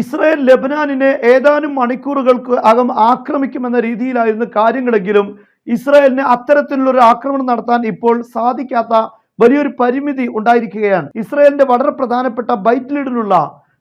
Israel ലെബനാനിനെ ഏതാനും മണിക്കൂറുകൾക്ക് അകം ആക്രമിക്കുമെന്ന രീതിയിലായിരുന്നു കാര്യങ്ങളെങ്കിലും ഇസ്രായേലിന് അത്തരത്തിലുള്ളൊരു ആക്രമണം നടത്താൻ ഇപ്പോൾ സാധിക്കാത്ത വലിയൊരു പരിമിതി ഉണ്ടായിരിക്കുകയാണ്. ഇസ്രായേലിന്റെ വളരെ പ്രധാനപ്പെട്ട ബൈറ്റ്ലിഡിലുള്ള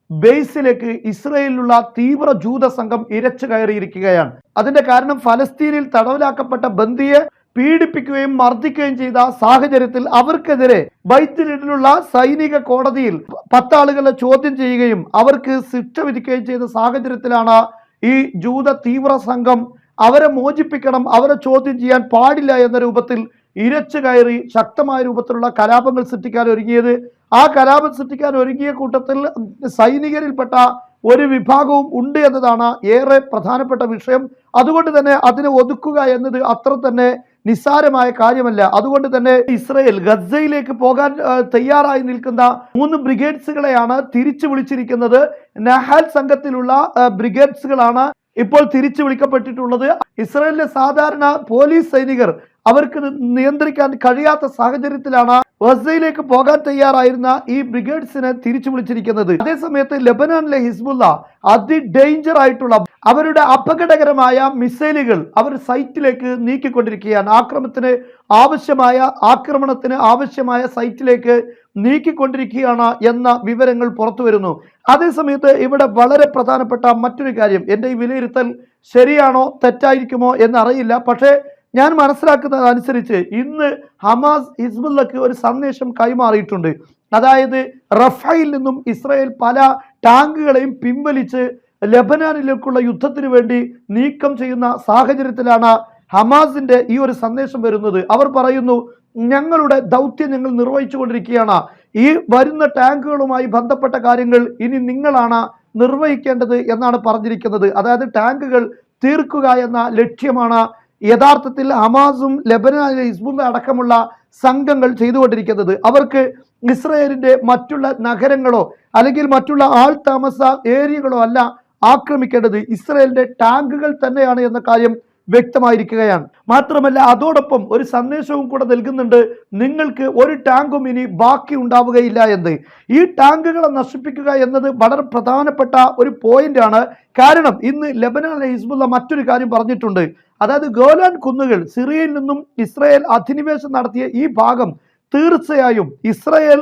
ബേസിലേക്ക് ഇസ്രയേലിലുള്ള തീവ്ര ജൂത സംഘം ഇരച്ചു കയറിയിരിക്കുകയാണ്. അതിന്റെ കാരണം ഫലസ്തീനിൽ തടവിലാക്കപ്പെട്ട ബന്ദിയെ പീഡിപ്പിക്കുകയും മർദ്ദിക്കുകയും ചെയ്ത സാഹചര്യത്തിൽ അവർക്കെതിരെ ബൈത്തിലിലുള്ള സൈനിക കോടതിയിൽ പത്താളുകളെ ചോദ്യം ചെയ്യുകയും അവർക്ക് ശിക്ഷ വിധിക്കുകയും ചെയ്ത സാഹചര്യത്തിലാണ് ഈ ജൂത തീവ്ര സംഘം അവരെ മോചിപ്പിക്കണം അവരെ ചോദ്യം ചെയ്യാൻ പാടില്ല എന്ന രൂപത്തിൽ ഇരച്ചു കയറി ശക്തമായ രൂപത്തിലുള്ള കലാപങ്ങൾ സൃഷ്ടിക്കാൻ ഒരുങ്ങിയത്. ആ കലാപം സൃഷ്ടിക്കാൻ ഒരുങ്ങിയ കൂട്ടത്തിൽ സൈനികരിൽപ്പെട്ട ഒരു വിഭാഗവും ഉണ്ട് എന്നതാണ് ഏറെ പ്രധാനപ്പെട്ട വിഷയം. അതുകൊണ്ട് തന്നെ അതിനെ ഒതുക്കുക എന്നത് അത്ര തന്നെ നിസ്സാരമായ കാര്യമല്ല. അതുകൊണ്ട് തന്നെ ഇസ്രയേൽ ഗസയിലേക്ക് പോകാൻ തയ്യാറായി നിൽക്കുന്ന മൂന്ന് ബ്രിഗേഡ്സുകളെയാണ് തിരിച്ചു വിളിച്ചിരിക്കുന്നത്. നഹാൽ സംഘത്തിലുള്ള ബ്രിഗേഡ്സുകളാണ് ഇപ്പോൾ തിരിച്ചു വിളിക്കപ്പെട്ടിട്ടുള്ളത്. ഇസ്രയേലിലെ സാധാരണ പോലീസ് സൈനികർ അവർക്ക് നിയന്ത്രിക്കാൻ കഴിയാത്ത സാഹചര്യത്തിലാണ് ഗസയിലേക്ക് പോകാൻ തയ്യാറായിരുന്ന ഈ ബ്രിഗേഡ്സിനെ തിരിച്ചു വിളിച്ചിരിക്കുന്നത്. അതേസമയത്ത് ലെബനാനിലെ ഹിസ്ബുല്ല അതി ഡേഞ്ചർ ആയിട്ടുള്ള അവരുടെ അപകടകരമായ മിസൈലുകൾ അവർ സൈറ്റിലേക്ക് നീക്കിക്കൊണ്ടിരിക്കുകയാണ്. ആക്രമത്തിന് ആവശ്യമായ ആക്രമണത്തിന് ആവശ്യമായ സൈറ്റിലേക്ക് നീക്കിക്കൊണ്ടിരിക്കുകയാണ് എന്ന വിവരങ്ങൾ പുറത്തു വരുന്നു. അതേസമയത്ത് ഇവിടെ വളരെ പ്രധാനപ്പെട്ട മറ്റൊരു കാര്യം എന്റെ ഈ വിലയിരുത്തൽ ശരിയാണോ തെറ്റായിരിക്കുമോ എന്നറിയില്ല. പക്ഷേ ഞാൻ മനസ്സിലാക്കുന്നത് അനുസരിച്ച് ഇന്ന് ഹമാസ് ഹിസ്ബുള്ളക്ക് ഒരു സന്ദേശം കൈമാറിയിട്ടുണ്ട്. അതായത് റഫയിൽ നിന്നും ഇസ്രായേൽ പല ടാങ്കുകളെയും പിൻവലിച്ച് ലബനാനിലേക്കുള്ള യുദ്ധത്തിന് വേണ്ടി നീക്കം ചെയ്യുന്ന സാഹചര്യത്തിലാണ് ഹമാസിന്റെ ഈ ഒരു സന്ദേശം വരുന്നത്. അവർ പറയുന്നു ഞങ്ങളുടെ ദൗത്യം ഞങ്ങൾ നിർവഹിച്ചു കൊണ്ടിരിക്കുകയാണ് ഈ വരുന്ന ടാങ്കുകളുമായി ബന്ധപ്പെട്ട കാര്യങ്ങൾ ഇനി നിങ്ങളാണ് നിർവഹിക്കേണ്ടത് എന്നാണ് പറഞ്ഞിരിക്കുന്നത്. അതായത് ടാങ്കുകൾ തീർക്കുക എന്ന ലക്ഷ്യമാണ് യഥാർത്ഥത്തിൽ ഹമാസും ലബനാനിലെ ഹിസ്ബുള്ള അടക്കമുള്ള സംഘങ്ങൾ ചെയ്തുകൊണ്ടിരിക്കുന്നത് അവർക്ക് ഇസ്രയേലിന്റെ മറ്റുള്ള നഗരങ്ങളോ അല്ലെങ്കിൽ മറ്റുള്ള ആൾ താമസ ഏരിയകളോ അല്ല ആക്രമിക്കേണ്ടത്. ഇസ്രയേലിന്റെ ടാങ്കുകൾ തന്നെയാണ് എന്ന കാര്യം വ്യക്തമായിരിക്കുകയാണ്. മാത്രമല്ല അതോടൊപ്പം ഒരു സന്ദേശവും കൂടെ നൽകുന്നുണ്ട് നിങ്ങൾക്ക് ഒരു ടാങ്കും ഇനി ബാക്കി ഉണ്ടാവുകയില്ല എന്ന്. ഈ ടാങ്കുകളെ നശിപ്പിക്കുക എന്നത് വളരെ പ്രധാനപ്പെട്ട ഒരു പോയിന്റാണ്. കാരണം ഇന്ന് ലബനാനിലെ ഹിസ്ബുള്ള മറ്റൊരു കാര്യം പറഞ്ഞിട്ടുണ്ട്. അതായത് ഗോലാൻ കുന്നുകൾ സിറിയയിൽ നിന്നും ഇസ്രയേൽ അധിനിവേശം നടത്തിയ ഈ ഭാഗം തീർച്ചയായും ഇസ്രയേൽ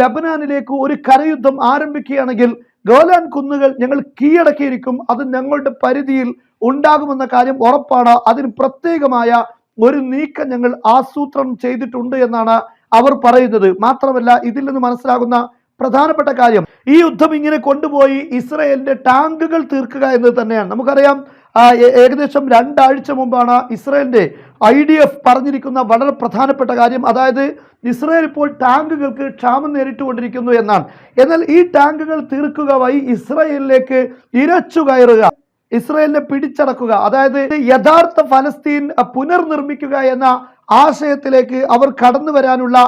ലബനാനിലേക്ക് ഒരു കരയുദ്ധം ആരംഭിക്കുകയാണെങ്കിൽ ഗോലാൻ കുന്നുകൾ ഞങ്ങൾ കീഴടക്കിയിരിക്കും. അത് ഞങ്ങളുടെ പരിധിയിൽ ഉണ്ടാകുമെന്ന കാര്യം ഉറപ്പാണ്. അതിന് പ്രത്യേകമായ ഒരു നീക്കം ഞങ്ങൾ ആസൂത്രണം ചെയ്തിട്ടുണ്ട് എന്നാണ് അവർ പറയുന്നത്. മാത്രമല്ല ഇതിൽ നിന്ന് മനസ്സിലാകുന്ന പ്രധാനപ്പെട്ട കാര്യം ഈ യുദ്ധം ഇങ്ങനെ കൊണ്ടുപോയി ഇസ്രയേലിന്റെ ടാങ്കുകൾ തീർക്കുക എന്നത് തന്നെയാണ്. നമുക്കറിയാം ഏകദേശം രണ്ടാഴ്ച മുമ്പാണ് ഇസ്രയേലിന്റെ ഐ ഡി എഫ് പറഞ്ഞിരിക്കുന്ന വളരെ പ്രധാനപ്പെട്ട കാര്യം അതായത് ഇസ്രയേൽ ഇപ്പോൾ ടാങ്കുകൾക്ക് ക്ഷാമം നേരിട്ടുകൊണ്ടിരിക്കുന്നു എന്നാണ്. എന്നാൽ ഈ ടാങ്കുകൾ തീർക്കുക വഴി ഇസ്രയേലിലേക്ക് ഇരച്ചു കയറുക ഇസ്രയേലിനെ പിടിച്ചടക്കുക അതായത് യഥാർത്ഥ ഫലസ്തീൻ പുനർനിർമ്മിക്കുക എന്ന ആശയത്തിലേക്ക് അവർ കടന്നു വരാനുള്ള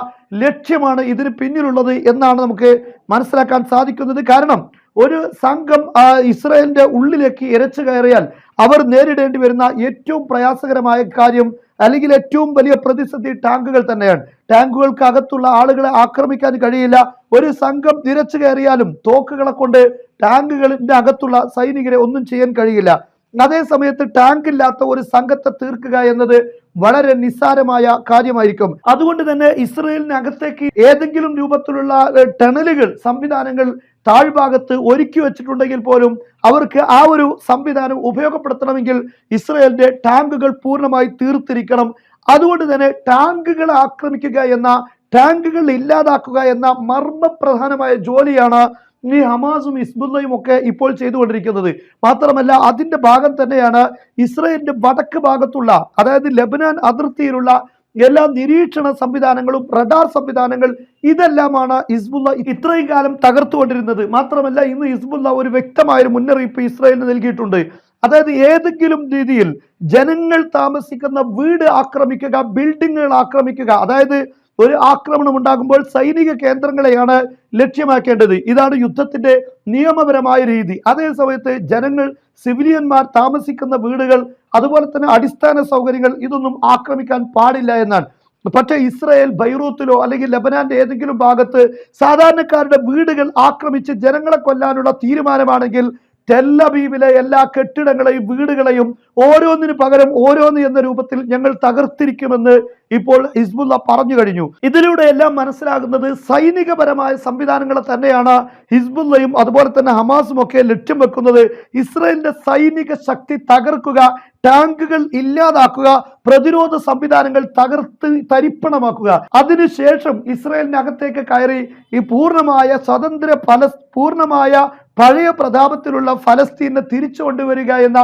ലക്ഷ്യമാണ് ഇതിന് പിന്നിലുള്ളത് എന്നാണ് നമുക്ക് മനസ്സിലാക്കാൻ സാധിക്കുന്നത്. കാരണം ഒരു സംഘം ഇസ്രയേലിന്റെ ഉള്ളിലേക്ക് ഇരച്ചു കയറിയാൽ അവർ നേരിടേണ്ടി വരുന്ന ഏറ്റവും പ്രയാസകരമായ കാര്യം അല്ലെങ്കിൽ ഏറ്റവും വലിയ പ്രതിസന്ധി ടാങ്കുകൾ തന്നെയാണ്. ടാങ്കുകൾക്ക് അകത്തുള്ള ആളുകളെ ആക്രമിക്കാൻ കഴിയില്ല. ഒരു സംഘം നിരച്ചു കയറിയാലും തോക്കുകളെ കൊണ്ട് ടാങ്കുകളിന്റെ അകത്തുള്ള സൈനികരെ ഒന്നും ചെയ്യാൻ കഴിയില്ല. അതേ സമയത്ത് ടാങ്ക് ഇല്ലാത്ത ഒരു സംഘത്തെ തീർക്കുക എന്നത് വളരെ നിസ്സാരമായ കാര്യമായിരിക്കും. അതുകൊണ്ട് തന്നെ ഇസ്രയേലിനകത്തേക്ക് ഏതെങ്കിലും രൂപത്തിലുള്ള ടണലുകൾ സംവിധാനങ്ങൾ താഴ്ഭാഗത്ത് ഒരുക്കി വെച്ചിട്ടുണ്ടെങ്കിൽ പോലും അവർക്ക് ആ ഒരു സംവിധാനം ഉപയോഗപ്പെടുത്തണമെങ്കിൽ ഇസ്രയേലിന്റെ ടാങ്കുകൾ പൂർണമായി തീർത്തിരിക്കണം. അതുകൊണ്ട് തന്നെ ടാങ്കുകൾ ആക്രമിക്കുക എന്ന ടാങ്കുകൾ ഇല്ലാതാക്കുക എന്ന മർമ്മപ്രധാനമായ ജോലിയാണ് ഈ ഹമാസും ഇസ്ബുല്ലയും ഒക്കെ ഇപ്പോൾ ചെയ്തുകൊണ്ടിരിക്കുന്നത്. മാത്രമല്ല അതിന്റെ ഭാഗം തന്നെയാണ് ഇസ്രയേലിന്റെ വടക്ക് ഭാഗത്തുള്ള അതായത് ലബനാൻ അതിർത്തിയിലുള്ള എല്ലാ നിരീക്ഷണ സംവിധാനങ്ങളും റഡാർ സംവിധാനങ്ങൾ ഇതെല്ലാമാണ് ഹിസ്ബുള്ള ഇത്രയും കാലം തകർത്തുകൊണ്ടിരുന്നത്. മാത്രമല്ല ഇന്ന് ഹിസ്ബുള്ള ഒരു വ്യക്തമായൊരു മുന്നറിയിപ്പ് ഇസ്രായേലിന് നൽകിയിട്ടുണ്ട്. അതായത് ഏതെങ്കിലും രീതിയിൽ ജനങ്ങൾ താമസിക്കുന്ന വീട് ആക്രമിക്കുക ബിൽഡിങ്ങുകൾ ആക്രമിക്കുക അതായത് ഒരു ആക്രമണം ഉണ്ടാകുമ്പോൾ സൈനിക കേന്ദ്രങ്ങളെയാണ് ലക്ഷ്യമാക്കേണ്ടത്. ഇതാണ് യുദ്ധത്തിന്റെ നിയമപരമായ രീതി. അതേ സമയത്ത് ജനങ്ങൾ സിവിലിയന്മാർ താമസിക്കുന്ന വീടുകൾ അതുപോലെ തന്നെ അടിസ്ഥാന സൗകര്യങ്ങൾ ഇതൊന്നും ആക്രമിക്കാൻ പാടില്ല എന്നാണ്. പക്ഷേ ഇസ്രായേൽ ബൈറൂത്തിലോ അല്ലെങ്കിൽ ലബനാന്റെ ഏതെങ്കിലും ഭാഗത്ത് സാധാരണക്കാരുടെ വീടുകൾ ആക്രമിച്ച് ജനങ്ങളെ കൊല്ലാനുള്ള തീരുമാനമാണെങ്കിൽ ടെല്ലബീബിലെ എല്ലാ കെട്ടിടങ്ങളെയും വീടുകളെയും ഓരോന്നിനു പകരം ഓരോന്ന് എന്ന രൂപത്തിൽ ഞങ്ങൾ തകർത്തിരിക്കുമെന്ന് ഇപ്പോൾ ഹിസ്ബുല്ല പറഞ്ഞു കഴിഞ്ഞു. ഇതിലൂടെ എല്ലാം മനസ്സിലാകുന്നത് സൈനികപരമായ സംവിധാനങ്ങളെ തന്നെയാണ് ഹിസ്ബുല്ലയും അതുപോലെ തന്നെ ഹമാസും ഒക്കെ ലക്ഷ്യം വെക്കുന്നത്. ഇസ്രയേലിന്റെ സൈനിക ശക്തി തകർക്കുക ടാങ്കുകൾ ഇല്ലാതാക്കുക പ്രതിരോധ സംവിധാനങ്ങൾ തകർത്ത് തരിപ്പണമാക്കുക. അതിനുശേഷം ഇസ്രയേലിനകത്തേക്ക് കയറി ഈ പൂർണമായ സ്വതന്ത്ര പല പൂർണമായ പഴയ പ്രതാപത്തിലുള്ള ഫലസ്തീനെ തിരിച്ചു കൊണ്ടുവരിക എന്ന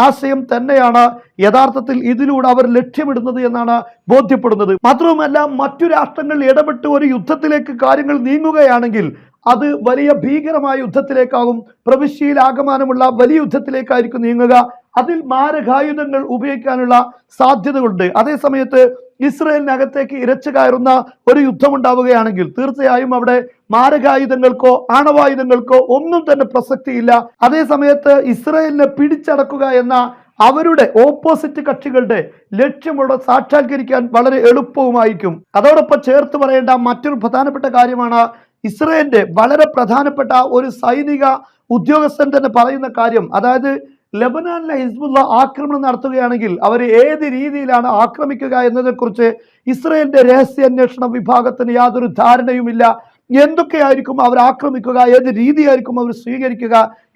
ആശയം തന്നെയാണ് യഥാർത്ഥത്തിൽ ഇതിലൂടെ അവർ ലക്ഷ്യമിടുന്നത് എന്നാണ് ബോധ്യപ്പെടുന്നത്. മാത്രവുമല്ല മറ്റു രാഷ്ട്രങ്ങൾ ഇടപെട്ട് ഒരു യുദ്ധത്തിലേക്ക് കാര്യങ്ങൾ നീങ്ങുകയാണെങ്കിൽ അത് വലിയ ഭീകരമായ യുദ്ധത്തിലേക്കാകും പ്രവിശ്യയിൽ ആകമാനമുള്ള വലിയ യുദ്ധത്തിലേക്കായിരിക്കും നീങ്ങുക. അതിൽ മാരകായുധങ്ങൾ ഉപയോഗിക്കാനുള്ള സാധ്യതകളുണ്ട്. അതേസമയത്ത് ഇസ്രയേലിനകത്തേക്ക് ഇരച്ചു കയറുന്ന ഒരു യുദ്ധം യുദ്ധമുണ്ടാവുകയാണെങ്കിൽ തീർച്ചയായും അവിടെ മാരകായുധങ്ങൾക്കോ ആണവായുധങ്ങൾക്കോ ഒന്നും തന്നെ പ്രസക്തിയില്ല. അതേ സമയത്ത് ഇസ്രയേലിനെ പിടിച്ചടക്കുക എന്ന അവരുടെ ഓപ്പോസിറ്റ് കക്ഷികളുടെ ലക്ഷ്യമുള്ള സാക്ഷാത്കരിക്കാൻ വളരെ എളുപ്പവുമായിരിക്കും. അതോടൊപ്പം ചേർത്ത് പറയേണ്ട മറ്റൊരു പ്രധാനപ്പെട്ട കാര്യമാണ് ഇസ്രയേലിന്റെ വളരെ പ്രധാനപ്പെട്ട ഒരു സൈനിക ഉദ്യോഗസ്ഥൻ തന്നെ പറയുന്ന കാര്യം. അതായത് ലബനാനിലെ ഹിസ്ബുള്ള ആക്രമണം നടത്തുകയാണെങ്കിൽ അവർ ഏത് രീതിയിലാണ് ആക്രമിക്കുക എന്നതിനെക്കുറിച്ച് ഇസ്രയേലിന്റെ രഹസ്യാന്വേഷണ വിഭാഗത്തിന് യാതൊരു ധാരണയുമില്ല. എന്തൊക്കെയായിരിക്കും അവർ ആക്രമിക്കുക? ഏത് രീതിയായിരിക്കും അവർ സ്വീകരിക്കുക?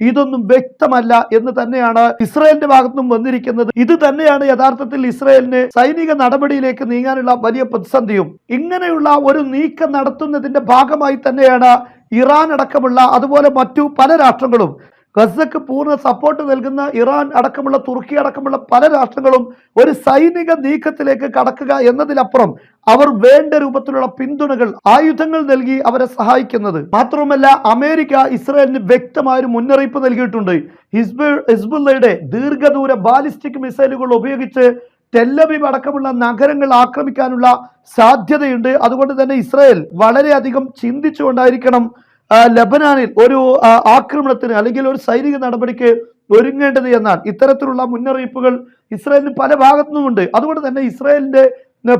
ഇതൊന്നും വ്യക്തമല്ല എന്ന് തന്നെയാണ് ഇസ്രയേലിന്റെ ഭാഗത്തും വന്നിരിക്കുന്നത്. ഇത് തന്നെയാണ് യഥാർത്ഥത്തിൽ ഇസ്രയേലിന് സൈനിക നടപടിയിലേക്ക് നീങ്ങാനുള്ള വലിയ പ്രതിസന്ധിയും. ഇങ്ങനെയുള്ള ഒരു നീക്കം നടത്തുന്നതിന്റെ ഭാഗമായി തന്നെയാണ് ഇറാൻ അടക്കമുള്ള അതുപോലെ മറ്റു പല രാഷ്ട്രങ്ങളും ഗസക്ക് പൂർണ സപ്പോർട്ട് നൽകുന്ന ഇറാൻ അടക്കമുള്ള തുർക്കി അടക്കമുള്ള പല രാഷ്ട്രങ്ങളും ഒരു സൈനിക നീക്കത്തിലേക്ക് കടക്കുക എന്നതിലപ്പുറം അവർ വേണ്ട രൂപത്തിലുള്ള പിന്തുണകൾ ആയുധങ്ങൾ നൽകി അവരെ സഹായിക്കുന്നത്. മാത്രമല്ല അമേരിക്ക ഇസ്രായേലിന് വ്യക്തമായ ഒരു മുന്നറിയിപ്പ് നൽകിയിട്ടുണ്ട്. ഹിസ്ബു ഹിസ്ബുള്ളയുടെ ദീർഘദൂര ബാലിസ്റ്റിക് മിസൈലുകൾ ഉപയോഗിച്ച് ടെല്ലബീബ് അടക്കമുള്ള നഗരങ്ങൾ ആക്രമിക്കാനുള്ള സാധ്യതയുണ്ട്. അതുകൊണ്ട് തന്നെ ഇസ്രായേൽ വളരെയധികം ചിന്തിച്ചുകൊണ്ടായിരിക്കണം ലബനാനിൽ ഒരു ആക്രമണത്തിന് അല്ലെങ്കിൽ ഒരു സൈനിക നടപടിക്ക് ഒരുങ്ങേണ്ടത് എന്നാൽ ഇത്തരത്തിലുള്ള മുന്നറിയിപ്പുകൾ ഇസ്രായേലിന് പല ഭാഗത്തുനിന്നുമുണ്ട്. അതുകൊണ്ട് തന്നെ ഇസ്രായേലിന്റെ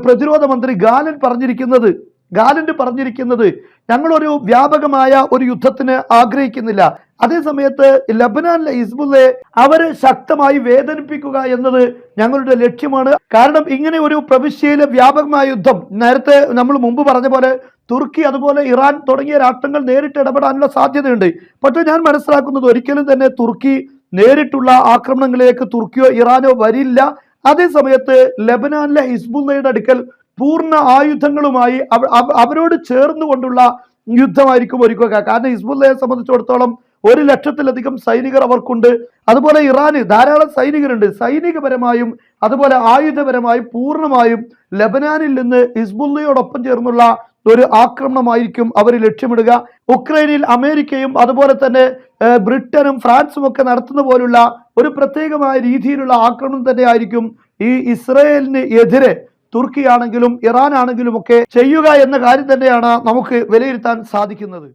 പ്രതിരോധ മന്ത്രി ഗാലൻ പറഞ്ഞിരിക്കുന്നത് ഗാലന്റ് പറഞ്ഞിരിക്കുന്നത് ഞങ്ങളൊരു വ്യാപകമായ ഒരു യുദ്ധത്തിന് ആഗ്രഹിക്കുന്നില്ല. അതേസമയത്ത് ലബനാനിലെ ഹിസ്ബുള്ളയെ അവരെ ശക്തമായി വേദനിപ്പിക്കുക എന്നത് ഞങ്ങളുടെ ലക്ഷ്യമാണ്. കാരണം ഇങ്ങനെ ഒരു പ്രവിശ്യയിലെ വ്യാപകമായ യുദ്ധം നേരത്തെ നമ്മൾ മുമ്പ് പറഞ്ഞ പോലെ തുർക്കി അതുപോലെ ഇറാൻ തുടങ്ങിയ രാഷ്ട്രങ്ങൾ നേരിട്ട് ഇടപെടാനുള്ള സാധ്യതയുണ്ട്. പക്ഷേ ഞാൻ മനസ്സിലാക്കുന്നത് ഒരിക്കലും തന്നെ തുർക്കി നേരിട്ടുള്ള ആക്രമണങ്ങളിലേക്ക് തുർക്കിയോ ഇറാനോ വരില്ല. അതേസമയത്ത് ലബനാനിലെ ഹിസ്ബുള്ളയുടെ അടുക്കൽ പൂർണ ആയുധങ്ങളുമായി അവ- അവ- അവരോട് ചേർന്നുകൊണ്ടുള്ള യുദ്ധമായിരിക്കും ഒരുക്കുക. കാരണം ഹിസ്ബുല്ലയെ സംബന്ധിച്ചിടത്തോളം ഒരു ലക്ഷത്തിലധികം സൈനികർ അവർക്കുണ്ട്. അതുപോലെ ഇറാന് ധാരാളം സൈനികരുണ്ട്. സൈനികപരമായും അതുപോലെ ആയുധപരമായും പൂർണമായും ലബനാനിൽ നിന്ന് ഹിസ്ബുല്ലയോടൊപ്പം ചേർന്നുള്ള ഒരു ആക്രമണമായിരിക്കും അവർ ലക്ഷ്യമിടുക. ഉക്രൈനിൽ അമേരിക്കയും അതുപോലെ തന്നെ ബ്രിട്ടനും ഫ്രാൻസും ഒക്കെ നടത്തുന്ന പോലുള്ള ഒരു പ്രത്യേകമായ രീതിയിലുള്ള ആക്രമണം തന്നെയായിരിക്കും ഈ ഇസ്രയേലിന് എതിരെ തുർക്കി ആണെങ്കിലും ഇറാൻ ആണെങ്കിലും ഒക്കെ ചെയ്യുക എന്ന കാര്യം തന്നെയാണ് നമുക്ക് വിലയിരുത്താൻ സാധിക്കുന്നത്.